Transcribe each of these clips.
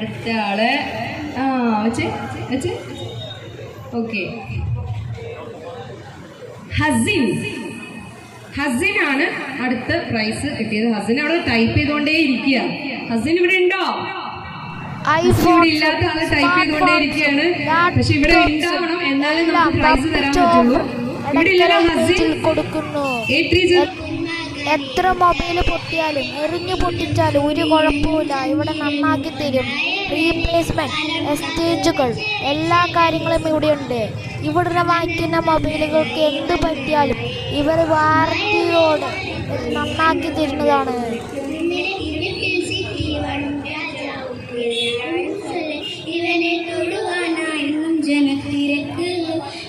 അടുത്ത ആൾ ആ വെച്ച് വെച്ച്. ഓക്കെ. ഹസിൻ. ഹസിനാണ് അടുത്ത പ്രൈസ് കിട്ടിയത്. ഹസിൻ അവിടെ ടൈപ്പ് ചെയ്തുകൊണ്ടേ ഇരിക്കുക. ഹസിൻ ഇവിടെ ഉണ്ടോ? ഇവിടെ ഇല്ലാത്ത ആൾ ടൈപ്പ് ചെയ്തുകൊണ്ടേ ഇരിക്കുകയാണ്. പക്ഷെ ഇവിടെ ഉണ്ടാവണം. എന്നാലേ നമുക്ക് പ്രൈസ് തരാൻ പറ്റുള്ളൂ. ഇവിടെ ഇല്ലല്ലോ ഹസിൻ. കൊടുക്കുന്നു. എത്ര മൊബൈൽ പൊട്ടിയാലും എറിഞ്ഞു പൊട്ടിച്ചാലും ഒരു കുഴപ്പമില്ല ഇവിടെ നന്നാക്കി തരും. റീപ്ലേസ്മെന്റ് എക്സ്ചേഞ്ചുകൾ എല്ലാ കാര്യങ്ങളും ഇവിടെയുണ്ട്. ഇവിടെ വാങ്ങിക്കുന്ന മൊബൈലുകൾക്ക് എന്ത് പറ്റിയാലും ഇവർ വാർത്തയോട് നന്നാക്കി തരുന്നതാണ്.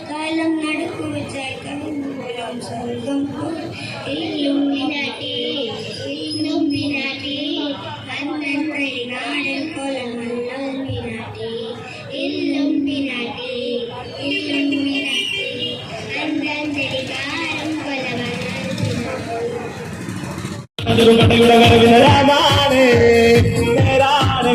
കാലം നടക്കു വെച്ചാൽ കടന്നുപോലും സ്വർഗം നാടൻ കൊലമല്ലുമിനാട്ടി അതിരുകടയുടെ വരവിന് രാമാണ് നേരാണ്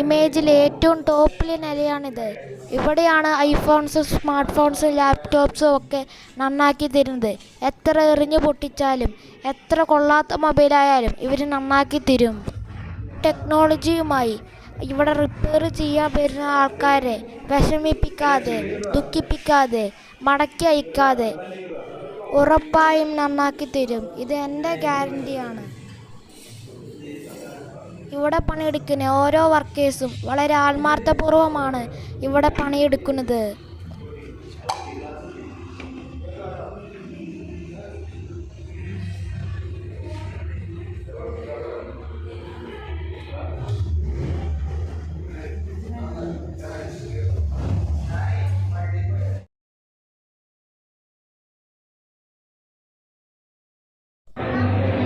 ഇമേജിൽ ഏറ്റവും ടോപ്പിലെ നിലയാണിത്. ഇവിടെയാണ് ഐഫോൺസ് സ്മാർട്ട് ഫോൺസ് ലാപ്ടോപ്സും ഒക്കെ നന്നാക്കി തരുന്നത്. എത്ര എറിഞ്ഞു പൊട്ടിച്ചാലും എത്ര കൊള്ളാത്ത മൊബൈലായാലും ഇവർ നന്നാക്കി തരും. ടെക്നോളജിയുമായി ഇവിടെ റിപ്പയർ ചെയ്യാൻ വരുന്ന ആൾക്കാരെ വിഷമിപ്പിക്കാതെ ദുഃഖിപ്പിക്കാതെ മടക്കി അയക്കാതെ ഉറപ്പായും നന്നാക്കി തരും. ഇത് എന്റെ ഗ്യാരണ്ടിയാണ് ഇവിടെ പണിയെടുക്കുന്ന ഓരോ വർക്കേഴ്സും വളരെ ആത്മാർത്ഥപൂർവമാണ് ഇവിടെ പണിയെടുക്കുന്നത്.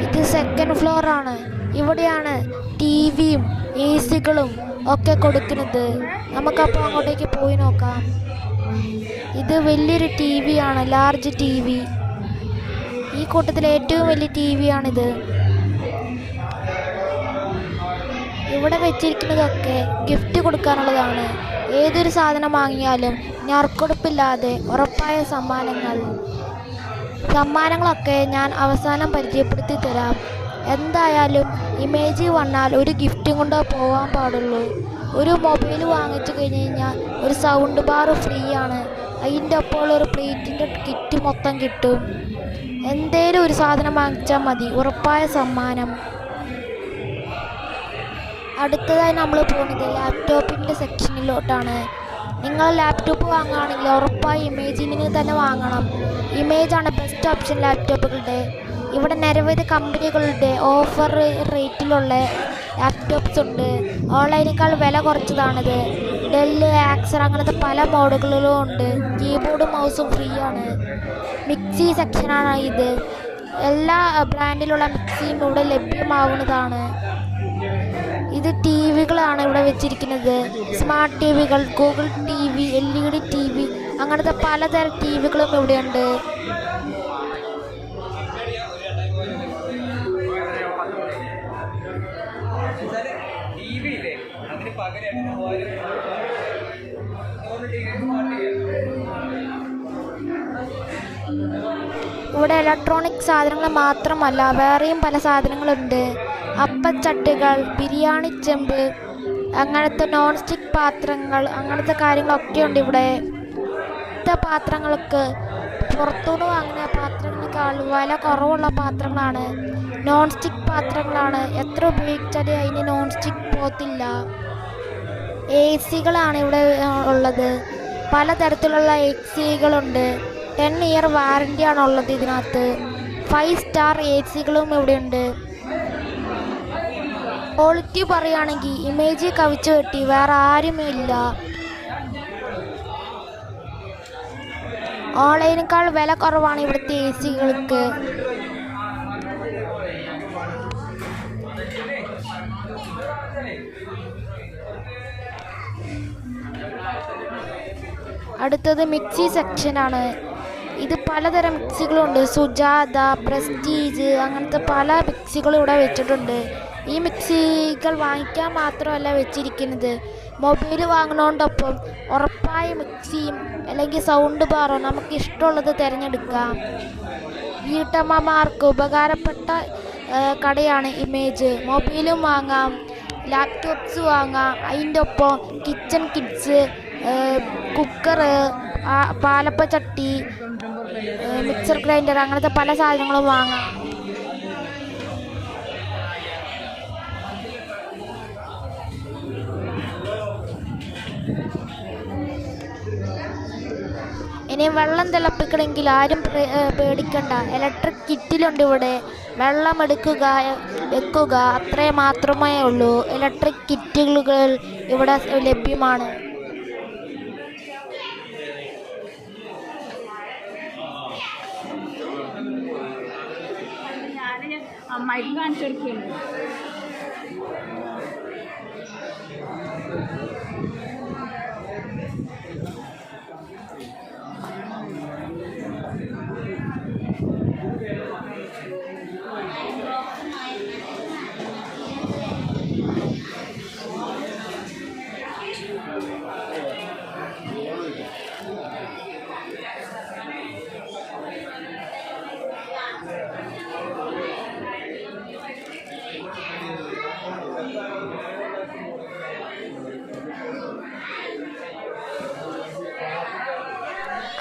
ഇത് സെക്കൻഡ് ഫ്ലോറാണ് ഇവിടെയാണ് ടി വിയും എ സികളും ഒക്കെ കൊടുക്കുന്നത്. നമുക്കപ്പോൾ അങ്ങോട്ടേക്ക് പോയി നോക്കാം. ഇത് വലിയൊരു ടി വി ആണ് ലാർജ് ടി വി. ഈ കൂട്ടത്തിലെ ഏറ്റവും വലിയ ടി വി ആണിത് ഇവിടെ വെച്ചിരിക്കുന്നതൊക്കെ ഗിഫ്റ്റ് കൊടുക്കാനുള്ളതാണ്. ഏതൊരു സാധനം വാങ്ങിയാലും ഞർക്കൊടുപ്പില്ലാതെ ഉറപ്പായ സമ്മാനങ്ങൾ. സമ്മാനങ്ങളൊക്കെ ഞാൻ അവസാനം പരിചയപ്പെടുത്തി തരാം എന്തായാലും ഇമേജ് വന്നാൽ ഒരു ഗിഫ്റ്റും കൊണ്ടോ പോകാൻ പാടുള്ളൂ. ഒരു മൊബൈൽ വാങ്ങിച്ചു കഴിഞ്ഞ് കഴിഞ്ഞാൽ ഒരു സൗണ്ട് ബാർ ഫ്രീ ആണ്. അതിന്റെ ഒപ്പം ഒരു പ്ലേറ്റിന്റെ കിറ്റ് മൊത്തം കിട്ടും. എന്തേലും ഒരു സാധനം വാങ്ങിച്ചാൽ മതി. ഉറപ്പായ സമ്മാനം. അടുത്തതായി നമ്മൾ പോകുന്നത് ലാപ്ടോപ്പിന്റെ സെക്ഷനിലോട്ടാണ് നിങ്ങൾ ലാപ്ടോപ്പ് വാങ്ങുകയാണെങ്കിൽ ഉറപ്പായി ഇമേജിങ്ങിന് തന്നെ വാങ്ങണം. ഇമേജാണ് ബെസ്റ്റ് ഓപ്ഷൻ ലാപ്ടോപ്പുകളുടെ ഇവിടെ നിരവധി കമ്പനികളുടെ ഓഫർ റേറ്റിലുള്ള ലാപ്ടോപ്സ് ഉണ്ട്. ഓൺലൈനേക്കാൾ വില കുറച്ചതാണിത്. ഡെല്ല് ആക്സർ അങ്ങനത്തെ പല മോഡലുകളും ഉണ്ട്. കീബോർഡും മൗസും ഫ്രീ ആണ്. മിക്സി സെക്ഷനാണ് ഇത്. എല്ലാ ബ്രാൻഡിലുള്ള മിക്സിയും ഇവിടെ ലഭ്യമാവുന്നതാണ്. ഇത് ടി വികളാണ് ഇവിടെ വെച്ചിരിക്കുന്നത്. Smart T വികൾ Google TV L E D TV അങ്ങനത്തെ പലതരം ടി വികളും ഇവിടെയുണ്ട്. ഇവിടെ ഇലക്ട്രോണിക് സാധനങ്ങൾ മാത്രമല്ല വേറെയും പല സാധനങ്ങളുണ്ട്. അപ്പച്ചട്ടികൾ ബിരിയാണി ചെമ്പ് അങ്ങനത്തെ നോൺ സ്റ്റിക്ക് പാത്രങ്ങൾ അങ്ങനത്തെ കാര്യങ്ങളൊക്കെ ഉണ്ട് ഇവിടെ. ഇത്ത പാത്രങ്ങൾക്ക് പുറത്തുനിന്ന് വാങ്ങുന്ന പാത്രങ്ങളെക്കാൾ വില കുറവുള്ള പാത്രങ്ങളാണ്. നോൺ സ്റ്റിക്ക് പാത്രങ്ങളാണ്. എത്ര ഉപയോഗിച്ചാലും അതിന് നോൺ സ്റ്റിക്ക് പോകത്തില്ല. എ സികളാണ് ഇവിടെ ഉള്ളത്. പലതരത്തിലുള്ള എ സികളുണ്ട് ടെൻ ഇയർ വാറണ്ടിയാണ് ഉള്ളത് ഇതിനകത്ത്. ഫൈവ് സ്റ്റാർ എ സികളും ഇവിടെയുണ്ട്. ക്വാളിറ്റി പറയുകയാണെങ്കിൽ ഇമേജ് കവിച്ചു കെട്ടി വേറെ ആരുമില്ല. ഓൺലൈനേക്കാൾ വില കുറവാണ് ഇവിടുത്തെ എ സികൾക്ക് അടുത്തത് മിക്സി സെക്ഷനാണ് ഇത് പലതരം മിക്സികളുണ്ട്. സുജാത പ്രസ്റ്റീജ് അങ്ങനത്തെ പല മിക്സികളും ഇവിടെ വെച്ചിട്ടുണ്ട്. ഈ മിക്സികൾ വാങ്ങിക്കാൻ മാത്രമല്ല വെച്ചിരിക്കുന്നത്. മൊബൈൽ വാങ്ങുന്നതോടൊപ്പം ഉറപ്പായ മിക്സിയും അല്ലെങ്കിൽ സൗണ്ട് ബാറോ നമുക്ക് ഇഷ്ടമുള്ളത് തിരഞ്ഞെടുക്കാം. വീട്ടമ്മമാർക്ക് ഉപകാരപ്പെട്ട കടയാണ് ഇമേജ് മൊബൈലും വാങ്ങാം ലാപ്ടോപ്സ് വാങ്ങാം. അതിന്റെ ഒപ്പം കിച്ചൺ കിഡ്സ് കുക്കറ് പാലപ്പ ചട്ടി മിക്സർ ഗ്രൈൻഡർ അങ്ങനത്തെ പല സാധനങ്ങളും വാങ്ങാം. ഇനി വെള്ളം തിളപ്പിക്കണമെങ്കിൽ ആരും പേടിക്കണ്ട. ഇലക്ട്രിക് കിറ്റിലുണ്ട് ഇവിടെ. വെള്ളം എടുക്കുക വെക്കുക അത്രേ മാത്രമേ ഉള്ളൂ. ഇലക്ട്രിക് കിറ്റുകൾ ഇവിടെ ലഭ്യമാണ്. माइक का आंसर खेल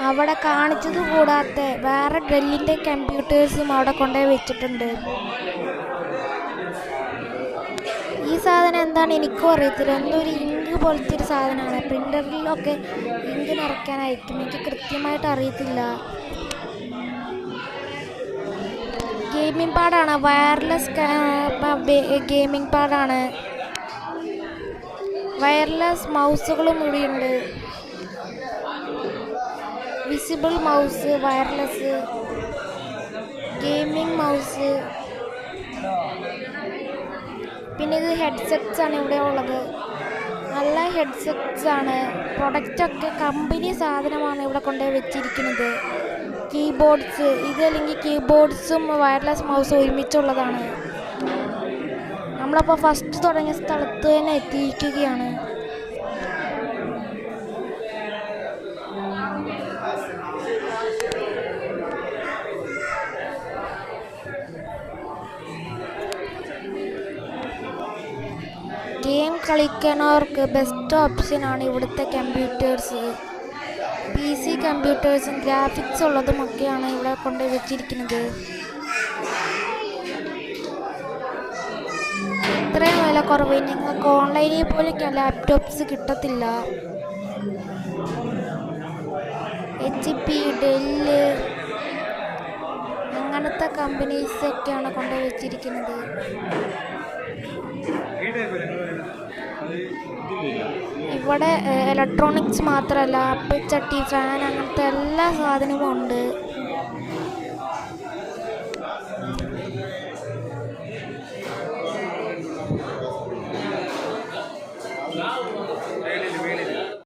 അവിടെ കാണിച്ചത് കൂടാതെ വേറെ ഡെല്ലിന്റെ കമ്പ്യൂട്ടേഴ്സും അവിടെ കൊണ്ടുപോയി വെച്ചിട്ടുണ്ട്. ഈ സാധനം എന്താണ് എനിക്കും അറിയത്തില്ല. എന്തോ ഒരു ഇങ്ക് പോലത്തെ ഒരു സാധനമാണ്. പ്രിന്ററിലൊക്കെ ഇങ്ക് നിറയ്ക്കാനായിരിക്കും. എനിക്ക് കൃത്യമായിട്ട് അറിയത്തില്ല. ഗെയിമിംഗ് പാഡാണ് വയർലെസ് ഗെയിമിംഗ് പാഡാണ് വയർലെസ് മൗസുകളും ഇവിടെയുണ്ട് visible mouse wireless gaming mouse പിന്നെ ഇത് ഹെഡ്സെറ്റ്സ് ആണ് ഇവിടെ ഉള്ളത്. നല്ല ഹെഡ്സെറ്റ്സ് ആണ്. പ്രൊഡക്റ്റൊക്കെ കമ്പനി സാധനമാണ് ഇവിടെ കൊണ്ടുപോയി വെച്ചിരിക്കുന്നത്. കീബോർഡ്സ് ഇത് അല്ലെങ്കിൽ കീബോർഡ്സും വയർലെസ് മൗസും ഒരുമിച്ചുള്ളതാണ്. നമ്മളപ്പോൾ ഫസ്റ്റ് തുടങ്ങിയ സ്ഥലത്ത് തന്നെ എത്തിയിരിക്കുകയാണ്. ഗെയിം കളിക്കുന്നവർക്ക് ബെസ്റ്റ് ഓപ്ഷനാണ് ഇവിടുത്തെ കമ്പ്യൂട്ടേഴ്സ് പി സി കമ്പ്യൂട്ടേഴ്സും ഗ്രാഫിക്സ് ഉള്ളതുമൊക്കെയാണ് ഇവിടെ കൊണ്ട് വെച്ചിരിക്കുന്നത്. ഇത്രയും വില കുറവ്. നിങ്ങൾക്ക് ഓൺലൈനിൽ പോലും ലാപ്ടോപ്സ് കിട്ടത്തില്ല. എച്ച് പി ഡെല്ല് അങ്ങനത്തെ കമ്പനീസൊക്കെയാണ് കൊണ്ട് വെച്ചിരിക്കുന്നത്. ഇവിടെ ഇലക്ട്രോണിക്സ് മാത്രമല്ല അപ്പച്ചട്ടി ഫാൻ അങ്ങനത്തെ എല്ലാ സാധനവും ഉണ്ട്.